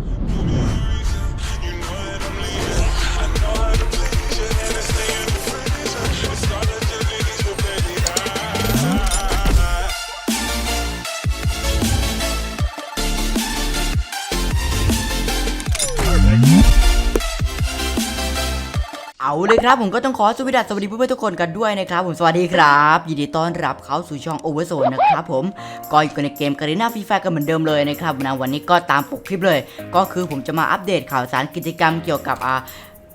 You. เอาเลยครับผมก็ต้องขอสวัสดีสวัสดีเพื่อนๆทุกคนกันด้วยนะครับผมสวัสดีครับยินดีต้อนรับเข้าสู่ช่อง Overzone นะครับผมก็อยู่กันในเกมการีนาฟรีไฟกันเหมือนเดิมเลยนะครับนะวันนี้ก็ตามปกคลิปเลย ก็คือผมจะมาอัปเดตข่าวสารกิจกรรมเกี่ยวกับอ่า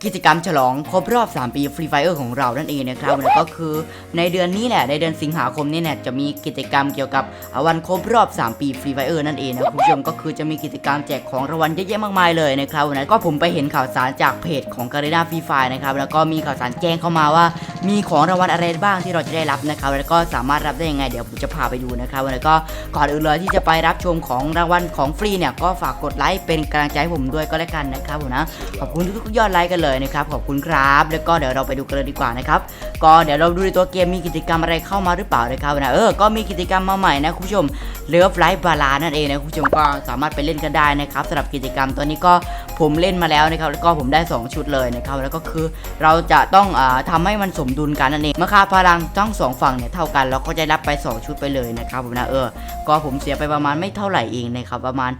กิจกรรมฉลองครบรอบ 3 ปีฟรีไฟเออร์ของเรานั่นเองนะครับแล้วก็คือในเดือนนี้แหละในเดือนสิงหาคมนี้เนี่ยจะมีกิจกรรมเกี่ยวกับวันครบรอบ 3 ปีฟรีไฟเออร์นั่นเองนะคุณผู้ชมก็คือจะมีกิจกรรมแจกของรางวัลเยอะแยะมากมายเลยนะครับวันนั้นก็ผมไปเห็นข่าวสารจากเพจของการีนาฟรีไฟนะครับแล้วก็มีข่าวสารแจ้งเข้ามาว่า มีของรางวัลอะไรบ้างที่เราจะได้รับนะครับแล้วก็สามารถรับได้ยังไงเดี๋ยวผมจะพาไปดูนะครับแล้วก็ก่อนอื่นเลยที่จะไปรับชมของรางวัลของฟรีเนี่ยก็ฝากกดไลค์เป็นกำลังใจให้ผมด้วยก็แล้วกันนะครับผมนะขอบคุณทุกๆยอดไลค์กันเลยนะครับขอบคุณครับ แล้วก็เดี๋ยวเราไปดูกันเลยดีกว่านะครับก็เดี๋ยวเราดูในตัวเกมมีกิจกรรมอะไรเข้ามาหรือเปล่านะครับนะเออก็มีกิจกรรมมาใหม่นะคุณผู้ชม เลิฟไลฟ์บาลานั่นเองนะคุณผู้ชมก็สามารถไปเล่นกันได้นะครับสำหรับกิจกรรมตัวนี้ก็ผมเล่นมาแล้วนะครับแล้วก็ผมได้ 2 ชุดเลยนะครับแล้วก็คือเราจะต้องอาทำให้มันสมดุลกันนั่นเองเมื่อค่าพลังทั้งสองฝั่งเนี่ยเท่ากันเราก็จะรับไป 2 ชุดไปเลยนะครับผมนะเออ ก็ผมเสียไปประมาณไม่เท่าไหร่เองนะครับประมาณ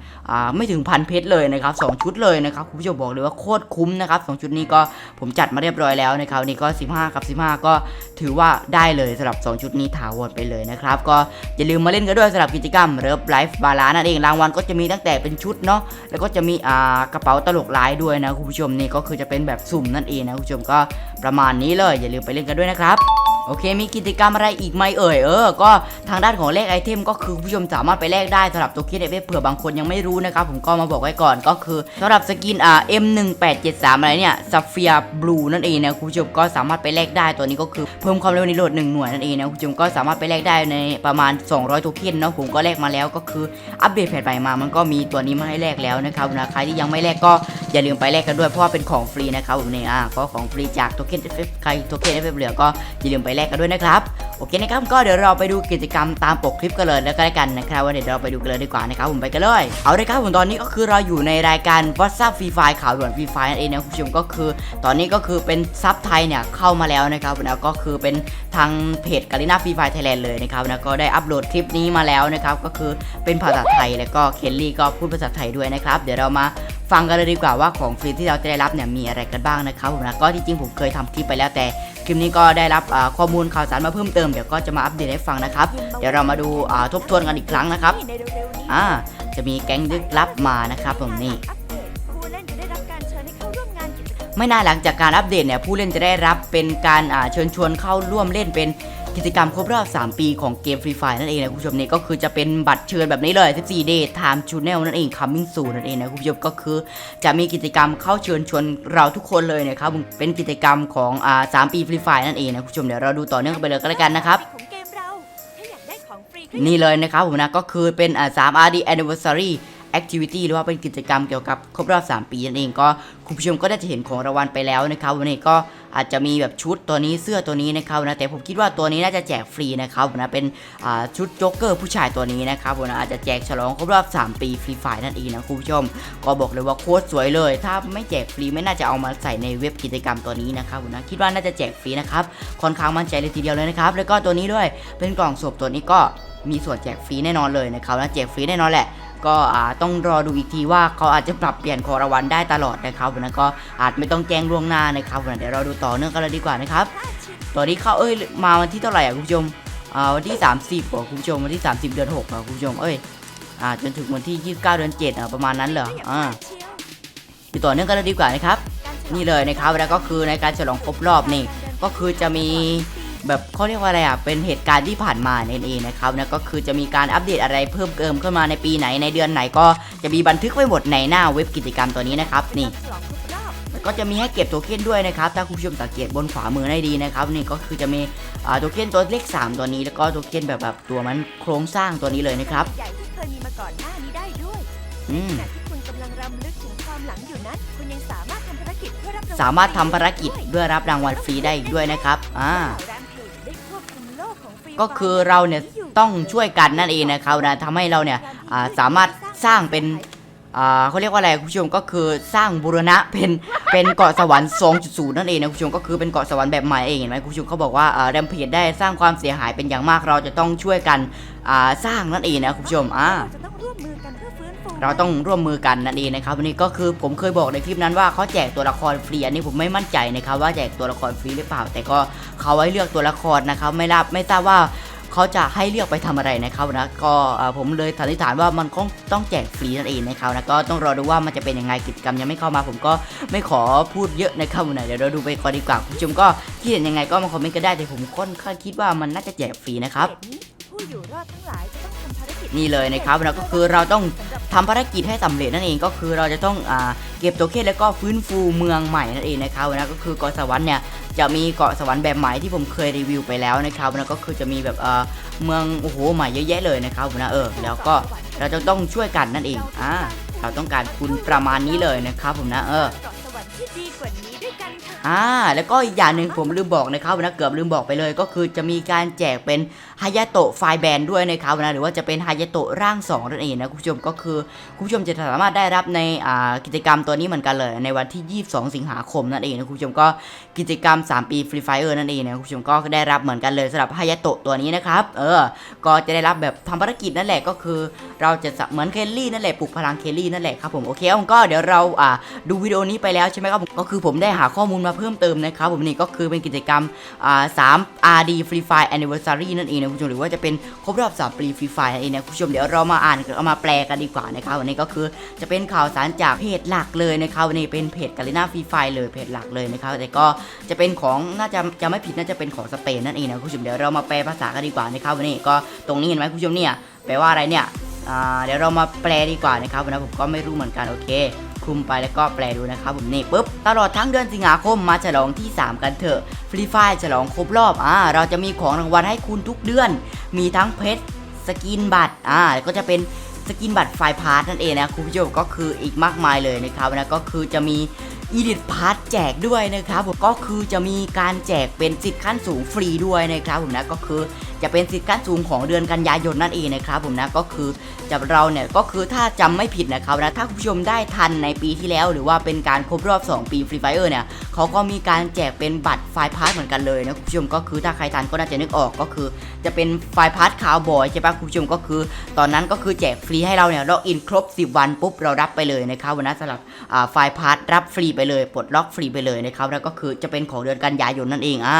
ไม่ถึงพันเพชรเลยนะครับสองชุดเลยนะครับคุณผู้ชมบอกเลยว่าโคตรคุ้มนะครับสองชุดนี้ก็ผมจัดมาเรียบร้อยแล้วนะครับนี่ก็ 15กับ15 ก็ถือว่าได้เลยสำหรับ 2 ชุดนี้ถาวรไปเลยนะครับก็อย่าลืมมาเล่นกันด้วยสำหรับกิจกรรมเริฟไลฟ์บาลานั่นเองรางวัลก็จะมีตั้งแต่เป็นชุดเนาะแล้วก็จะมีอ่ากระเป๋าตลกลายด้วยนะคุณผู้ชมนี่ก็คือจะเป็นแบบสุ่มนั่นเองนะคุณผู้ชมก็ประมาณนี้เลยอย่าลืมไปเล่นกันด้วยนะครับ โอเค มีกิจกรรมอะไรอีกไหมเอ่ย เออ ก็ทางด้านของเลขไอเทมก็คือผู้ชมสามารถไปแลกได้สำหรับตัวคิดเอฟเผื่อบางคนยังไม่รู้นะครับ ผมก็มาบอกไว้ก่อนก็คือสำหรับสกินอ่า M1873 อะไรเนี่ยซัฟเฟียบลูนั่นเองนะคุณผู้ชมก็สามารถไปแลกได้ตัวนี้ก็คือเพิ่มความเร็วในโหลด1หน่วยนั่นเองนะคุณผู้ชมก็สามารถไปแลกได้ในประมาณ 200โทเค็นเนาะผมก็แลกมาแล้วก็คืออัปเดตแพทใหม่มา มันก็มีตัวนี้มาให้แลกแล้วนะครับนะใครที่ยังไม่แลกก็ อย่าลืมไปแลกกันด้วยเพราะว่าเป็นของฟรีนะครับผมเนี่ยอ่าก็ของฟรีจากโทเค็น FF ใครโทเค็น FF เหลือก็อย่าลืมไปแลกกันด้วยนะครับโอเคนะครับก็เดี๋ยวเราไปดูกิจกรรมตามปกคลิปกันเลยแล้วก็แล้วกันนะครับว่าเดี๋ยวเราไปดูกันเลยดีกว่านะครับผมไปกันเลยเอาเลยครับผมตอนนี้ก็คือเราอยู่ในรายการวั s ซับฟรีไฟข่าวด่วนฟรีไฟนั่นเองนะคุณผู้ชมก็คือ ตอนนี้ก็คือเป็นซับไทยเนี่ยเข้ามาแล้วนะครับแล้วก็คือเป็นทางเพจกาลิน่าฟรีไฟไทยแลนด์เลยนะครับแล้วก็ได้อัปโหลดคลิปนี้มาแล้วนะครับก็คือเป็นภาษาไทยแล้วก็เคลลี่ก็พูดภาษาไทยด้วยนะครับเดี๋ยวเรามา ฟังกันเลยดีกว่าว่าของฟรีที่เราจะได้รับเนี่ยมีอะไรกันบ้างนะครับผมนะก็ที่จริงผมเคยทำคลิปไปแล้วแต่คลิปนี้ก็ได้รับข้อมูลข่าวสารมาเพิ่มเติมเดี๋ยวก็จะมาอัปเดตให้ฟังนะครับเดี๋ยวเรามาดูทบทวนกันอีกครั้งนะครับอ่าจะมีแก๊งลึกลับมานะครับผมนี่อัปเดตผู้เล่นจะได้รับการเชิญให้เข้าร่วมงานกิจกรรมไม่นานหลังจากการอัปเดตเนี่ยผู้เล่นจะได้รับเป็นการเชิญชวนเข้าร่วมเล่นเป็น กิจกรรมครบรอบ 3 ปีของเกม Free Fire นั่นเองนะคุณผู้ชมนี่ก็คือจะเป็นบัตรเชิญแบบนี้เลย 14 day time channel นั่นเอง coming soon นั่นเองนะคุณผู้ชมก็คือจะมีกิจกรรมเข้าเชิญชวนเราทุกคนเลยนะครับเป็นกิจกรรมของอ่า3ปี Free Fire นั่นเองนะคุณผู้ชมเดี๋ยวเราดูต่อเนื่องกันไปเลยก็แล้วกันนะครับ ของเกมเราถ้าอยากได้ของฟรีก็ นี่เลยนะครับผมนะก็คือเป็นอ่า3 RD Anniversary Activity หรือว่าเป็นกิจกรรมเกี่ยวกับครบรอบ 3 ปีนั่นเองก็คุณผู้ชมก็ได้จะเห็นของรางวัลไปแล้วนะครับวันนี้ก็อาจจะมีแบบชุดตัวนี้เสื้อตัวนี้นะครับนะแต่ผมคิดว่าตัวนี้น่าจะแจกฟรีนะครับนะเป็นชุดโจ๊กเกอร์ผู้ชายตัวนี้นะครับผมนะอาจจะแจกฉลองครบรอบ 3 ปีฟรีไฟนั่นเองนะคุณผู้ชม ก็บอกเลยว่าโคตรสวยเลย ถ้าไม่แจกฟรีไม่น่าจะเอามาใส่ในเว็บกิจกรรมตัวนี้นะครับผมนะคิดว่าน่าจะแจกฟรีนะครับค่อนข้างมั่นใจเลยทีเดียวเลยนะครับแล้วก็ตัวนี้ด้วยเป็นกล่องศพตัวนี้ก็มีส่วนแจกฟรีแน่นอนเลยนะครับนะแจกฟรีแน่นอนแหละ ก็ต้องรอดูอีกทีว่าเขาอาจจะปรับเปลี่ยนขอรวัลได้ตลอดนะครับนนั้นก็อาจไม่ต้องแจ้งล่วงหน้านะครับเดี๋ยวเราดูต่อเนื่องกันเลยดีกว่านะครับตัวนี้เข้าเอ้ยมาวันที่เท่าไหร่อะคุณผู้ชมวันที่ 30เหรอคุณผู้ชมวันที่ 30 เดือน6เหรอคุณผู้ชมเอ้ยอจนถึงวันที่ 29 เดือน7อะประมาณนั้นเหรออ่าดูต่อเนื่องกันเลยดีกว่านะครับนี่เลยนะครับแล้วก็คือในการฉลองครบรอบนี่ก็คือจะมี แบบเขาเรียกว่าอะไรอะ เป็นเหตุการณ์ที่ผ่านมานั่นเองนะครับนะก็คือจะมีการอัปเดตอะไรเพิ่มเติมขึ้นมาในปีไหนในเดือนไหนก็จะมีบันทึกไว้หมดในหน้าเว็บกิจกรรมตัวนี้นะครับนี่ฉลองครบรอบแล้วก็จะมีให้เก็บโทเค็นด้วยนะครับ ถ้าคุณผู้ชมสังเกตบนขวามือให้ดีนะครับ นี่ก็คือจะมีอ่าโทเค็นตัวเลข3 ตัวนี้ แล้วก็โทเค็นแบบแบบตัวมันโครงสร้างตัวนี้เลยนะครับใหญ่ที่เคยมีมาก่อนหน้านี้ได้ด้วยอืมขณะที่คุณกำลังรำลึกถึงความหลังอยู่นั้น คุณยังสามารถทำภารกิจเพื่อรับงวัลสามารถทำภารกิจด้วยรับรางวัลฟรีได้อีกด้วยนะครับ อ่า ก็คือเราเนี่ยต้องช่วยกันนั่นเองนะครับนะทำให้เราเนี่ยสามารถสร้างเป็นเขาเรียกว่าอะไรคุณผู้ชมก็คือสร้างบูรณะเป็นเป็นเกาะสวรรค์ 2.0 นั่นเองนะคุณผู้ชมก็คือเป็นเกาะสวรรค์แบบใหม่เองเห็นไหมคุณผู้ชมเขาบอกว่าแรมเพจได้สร้างความเสียหายเป็นอย่างมากเราจะต้องช่วยกันสร้างนั่นเองนะคุณผู้ชมอ่าจะต้องร่วมมือกันเพื่อฟื เราต้องร่วมมือกันนั่นเองนะครับวันนี้ก็คือผมเคยบอกในคลิปนั้นว่าเขาแจกตัวละครฟรีอันนี้ผมไม่มั่นใจนะครับว่าแจกตัวละครฟรีหรือเปล่า แต่ก็เขาไว้เลือกตัวละครนะครับไม่รับไม่ทราบว่าเขาจะให้เลือกไปทำอะไรนะครับนะก็ผมเลยสันนิษฐานว่ามันคงต้องแจกฟรีนั่นเองนะครับนะก็ต้องรอดูว่ามันจะเป็นยังไงกิจกรรมยังไม่เข้ามา ผมก็ไม่ขอพูดเยอะนะครับนะเดี๋ยวเราดูไปก่อนดีกว่าคุณผู้ชมก็คิดเห็นยังไงก็มาคอมเมนต์กันได้แต่ผมค่อนข้างคิดว่ามันน่าจะแจกฟรีนะครับผู้อยู่รอดทั้งหลาย นี่เลยนะครับแล้วก็คือเราต้องสำหรับทำภารกิจให้สำเร็จนั่นเองก็คือเราจะต้องอ่าเก็บโตัวเคสแล้วก็ฟื้นฟูเมืองใหม่นั่นเองนะครับนะก็คือเกาะสวรรค์เนี่ยจะมีเกาะสวรรค์แบบใหม่ที่ผมเคยรีวิวไปแล้วนะครับนะก็คือจะมีแบบเอ่อเมืองโอ้โหใหม่เยอะแยะเลยนะครับนะเออแล้วก็เราจะต้องช่วยกันนั่นเองอ่าเราต้องการคุณประมาณนี้เลยนะครับผมนะเออ อ่าแล้วก็อีกอย่างหนึ่งผมลืมบอกนะครับนะเกือบลืมบอกไปเลยก็คือจะมีการแจกเป็นฮายาโตะไฟแบนด้วยนะครับนะหรือว่าจะเป็นฮายาโตะร่าง2นั่นเองนะคุณผู้ชมก็คือคุณผู้ชมจะสามารถได้รับในอ่ากิจกรรมตัวนี้เหมือนกันเลย ในวันที่ 22 สิงหาคมนั่นเองนะคุณผู้ชมก็กิจกรรม 3 ปีฟรีไฟเออร์นั่นเองนะคุณผู้ชมก็ได้รับเหมือนกันเลยสำหรับฮายาโตะตัวนี้นะครับเออก็จะได้รับแบบทำภารกิจนั่นแหละก็คือ เราจะเหมือนเคลลี่นั่นแหละปลุกพลังเคลลี่นั่นแหละครับผมโอเคผมก็เดี๋ยวเราอ่าดูวิดีโอนี้ไปแล้วใช่ไหมครับก็คือผมได้หาข้อมูลมาเพิ่มเติมนะครับผมนี่ก็คือเป็นกิจกรรมอ่า3 RD Free Fire Anniversary นั่นเองนะคุณผู้ชมหรือว่าจะเป็นครบรอบ3ปี Free Fire นั่นเองนะคุณผู้ชมเดี๋ยวเรามาอ่านเอามาแปลกันดีกว่านะครับวันนี้ก็คือจะเป็นข่าวสารจากเพจหลักเลยนะครับวันนี้เป็นเพจกาลิน่าฟรีไฟเลยเพจหลักเลยนะครับแต่ก็จะเป็นของน่าจะจะไม่ผิดน่าจะเป็นของสเปนนั่นเองนะคุณผู้ชมเดี๋ยวเรามาแปลภาษากันดีกว่านะครับวันนี้ก็ตรงนี้เห็นไหมคุณผู้ชมเนี่ยแปลว่าอะไรเนี่ยเดี๋ยวเรามาแปลดีกว่านะครับนะผมก็ไม่รู้เหมือนกันโอเค คลุมไปแล้วก็แปลดูนะครับผมนี่ปุ๊บตลอดทั้งเดือนสิงหาคมมาฉลองที่ 3 กันเถอะฟรีไฟฉลองครบรอบอ่าเราจะมีของรางวัลให้คุณทุกเดือน มีทั้งเพชรสกินบัตรอ่าก็จะเป็นสกินบัตรไฟพาร์ทนั่นเองนะคุณผู้ชมก็คืออีกมากมายเลยนะครับนะก็คือจะมีอีดิทพาร์ทแจกด้วยนะครับผมก็คือจะมีการแจกเป็นสิทธิ์ขั้นสูงฟรีด้วยนะครับผมนะก็คือ จะเป็นสิทธิ์ขั้นสูงของเดือนกันยายนนั่นเองนะครับผมนะก็คือจะเราเนี่ยก็คือถ้าจำไม่ผิดนะครับนะถ้าคุณผู้ชมได้ทันในปีที่แล้ว หรือว่าเป็นการครบรอบ 2 ปีฟรีไฟเออร์เนี่ยเขาก็มีการแจกเป็นบัตรไฟพาร์ทเหมือนกันเลยนะคุณผู้ชมก็คือถ้าใครทันก็น่าจะนึกออกก็คือ จะเป็นไฟพาร์ทคาวบอยใช่ปะคุณผู้ชมก็คือ ตอนนั้นก็คือแจกฟรีให้เราเนี่ยล็อกอินครบ 10 วันปุ๊บเรารับไปเลยนะครับวันนั้นสำหรับอ่าไฟพาร์ทรับฟรีไปเลยปลดล็อกฟรีไปเลยนะครับแล้วก็คือจะเป็นของเดือนกันยายนนั่นเองอ่า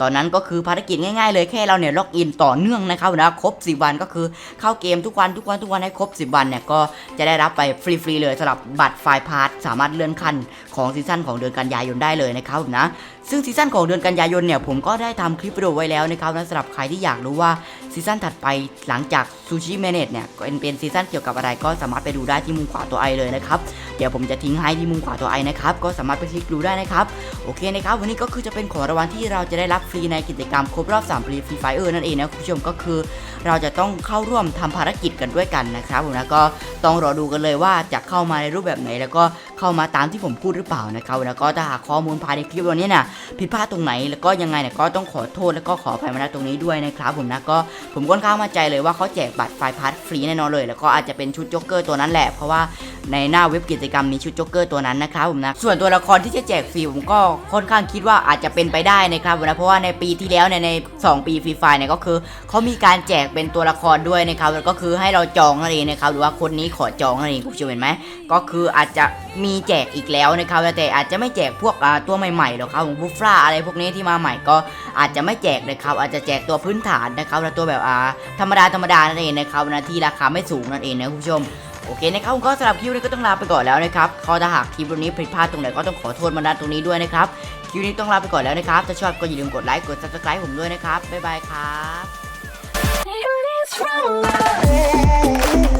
ตอนนั้นก็คือภารกิจง่ายๆเลยแค่เราเนี่ยล็อกอินต่อเนื่องนะครับนะครบ 10 วันก็คือเข้าเกมทุกวันทุกวันทุกวันให้ครบ 10 วันเนี่ยก็จะได้รับไปฟรีๆเลยสำหรับบัตรไฟล์พาร์ทสามารถเลื่อนขั้นของซีซั่นของเดือนกันยายนได้เลยนะครับนะซึ่งซีซั่นของเดือนกันยายนเนี่ยผมก็ได้ทำคลิปวิดีโอไว้แล้วนะครับนะสำหรับใครที่อยากรู้ว่าซีซั่นถัดไปหลังจากซูชิเมเนตเนี่ยเป็นเป็นซีซั่นเกี่ยวกับอะไรก็สามารถไปดูได้ที่มุมขวาตัวไอเลยนะครับเดี๋ยวผมจะทิ้งให้ที่มุมขวาตัวไอนะครับ ก็สามารถไปคลิกดูได้นะครับ โอเคนะครับ วันนี้ก็คือจะเป็นของรางวัลที่เราจะได้รับฟรีในกิจกรรมครบรอบ3ปีฟรีไฟเออร์นั่นเองนะคุณผู้ชมก็คือ เราจะต้องเข้าร่วมทำภารกิจกันด้วยกันนะครับผมนะก็ต้องรอดูกันเลยว่าจะเข้ามาในรูปแบบไหน แล้วก็เข้ามาตามที่ผมพูดหรือเปล่านะครับแล้วก็ถ้าหากข้อมูลภายในคลิปวันนี้นี่ยผิดพลาดตรงไหนแล้วก็ยังไงเนี่ยก็ต้องขอโทษแล้วก็ขออภัยมาณตรงนี้ด้วยนะครับผมนะก็ผมค่อนข้างมั่นใจเลยว่าเขาแจกบัตรไฟพาร์ทฟรีแน่นอนเลย แล้วก็อาจจะเป็นชุดโจ๊กเกอร์ตัวนั้นแหละเพราะว่าในหน้าเว็บกิจกรรมมีชุดโจ๊กเกอร์ตัวนั้นนะครับผมนะส่วนตัวละครที่จะแจกฟรีผมก็ค่อนข้างคิดว่าอาจจะเป็นไปได้นะครับผมนะเพราะว่าในปีที่แล้วเนี่ยใน 2 ปีฟรีไฟเนี่ยก็คือเขามีการแจกเป็นตัวละครด้วยนะครับแล้วก็คือให้เราจองนั่นเองนะครับหรือว่าคนนี้ขอจองนั่นเองคุณผู้ชมเห็นไหมก็คืออาจจะมีแจกอีกแล้วนะครับแต่อาจจะไม่แจกพวกตัวใหม่ๆหรอกครับผมบุฟล่าอะไรพวกนี้ที่มาใหม่ก็อาจจะไม่แจกนะครับอาจจะแจกตัวพื้นฐานนะครับและตัวแบบอ่าธรรมดาธรรมดานั่นเองนะครับนะที่ราคาไม่สูงนั่นเองนะคุณผู้ชมโอเคนะครับก็สำหรับคลิปนี้ก็ต้องลาไปก่อนแล้วนะครับขอถ้าหากคลิปวันนี้ผิดพลาดตรงไหนก็ต้องขอโทษมาณตรงนี้ด้วยนะครับคลิปนี้ต้องลาไปก่อนแล้วนะครับถ้าชอบก็อย่าลืมกดไลค์กด subscribe ผมด้วยนะครับบ๊ายบายครับ It is from love.